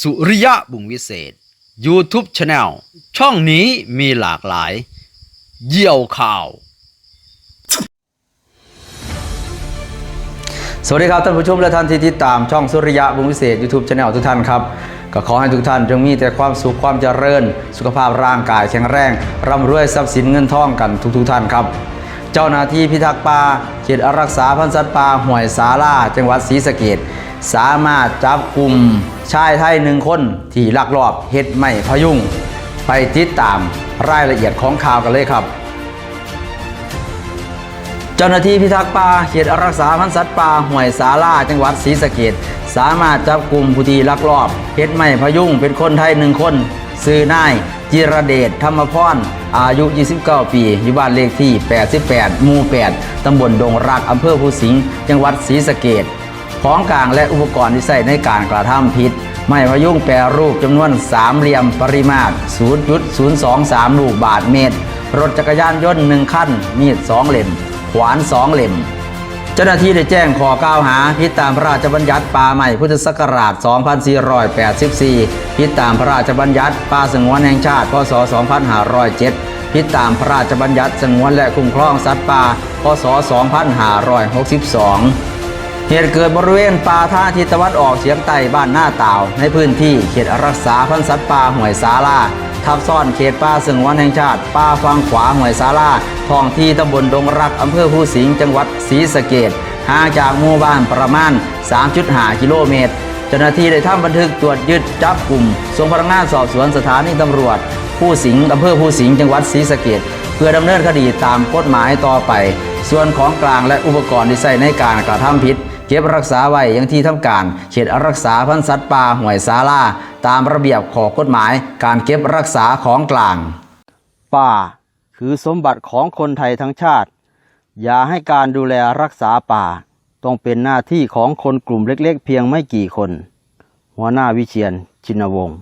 สุริยะบุงวิเศษ YouTube Channel ช่องนี้มีหลากหลาย เยี่ยวข่าว สวัสดีครับท่านผู้ชมและท่านที่ติดตามช่องสุริยะวงวิเศษ YouTube Channel ทุกท่านครับ ก็ขอให้ทุกท่านจงมีแต่ความสุขความเจริญ สุขภาพร่างกายแข็งแรงร่ำรวยทรัพย์สินเงินทองกันทุกๆทท่านครับ เจ้าหน้าที่พิทักษ์ป่าเขตอารักษาพันธุ์สัตว์ป่าห่วยสาลาจังหวัดศรีสะเกดสามารถจับกลุ่มชายไทยหนึ่งคนที่ลักลอบเฮ็ดไม่พยุงไปติดตามรายละเอียดของข่าวกันเลยครับ จ้าหน้าที่พิทักษ์ป่าเขตรักษาพันธุ์สัตว์ป่าห่วยสาลาจังหวัดศรีสะเกดสามารถจับกลุ่มผู้ที่ลักลอบเฮ็ดไม้พยุงเป็นคนไทยหนึ่งคน ซื้อนาย จิรเดชธรรมพรอายุ 29 ปี อยู่บ้านเลขที่ 88 หมู่ 8 ตำบลดงรักอำเภอภูสิงห์จังหวัดศรีสะเกดของกลางและอุปกรณ์ที่ใช้ในการกระทำผิดไม้พยุงแปรรูปจำนวนสามเหลี่ยมปริมาตร 0.023 ลูกบาทเมตร รถจักรยานยนต์หนึ่งคันมีดสองเล่ม ขวานสองเล่ม เจ้าหน้าที่ได้แจ้งขอกล่าวหาผิดตามพระราชบัญญัติป่าใหม่พุทธศักราช 2484ผิดตามพระราชบัญญัติป่าสงวนแห่งชาติ พศ 2507ผิดตามพระราชบัญญัติสงวนและคุ้มครองสัตว์ป่า พศ 2562เหตุเกิดบริเวณป่าท่าทิศตะวันออกเฉียงใต้บ้านหน้าตาวในพื้นที่เขตรักษาพันธุ์สัตว์ป่าห่วยสาลา ทับซ้อนเขตป่าสงวนแห่งชาติ ป่าฟังขวาห่วยสาลาท้องที่ตำบลดงรักอำเภอผู้สิงห์จังหวัดศรีสะเกดห่างจากหมู่บ้านประมาณ 3.5 กิโลเมตร เจ้าหน้าที่ได้ทำบันทึกตรวจยึดจับกลุ่มส่งพนักงานสอบสวนสถานีตำรวจ ผู้สิงห์อำเภอผู้สิงห์จังหวัดศรีสะเกดเพื่อดำเนินคดีตามกฎหมายต่อไป ส่วนของกลางและอุปกรณ์ที่ใช้ในการกระทำผิด ก็บรักษาไว้ยังที่ทำการเขตรักษาพันธุ์สัตว์ป่าห่วยซาลาตามระเบียบของกฎหมายการเก็บรักษาของกลาง ป่า คือสมบัติของคนไทยทั้งชาติ อย่าให้การดูแลรักษาป่า ต้องเป็นหน้าที่ของคนกลุ่มเล็กๆ เพียงไม่กี่คน หัวหน้าวิเชียนชินวงศ์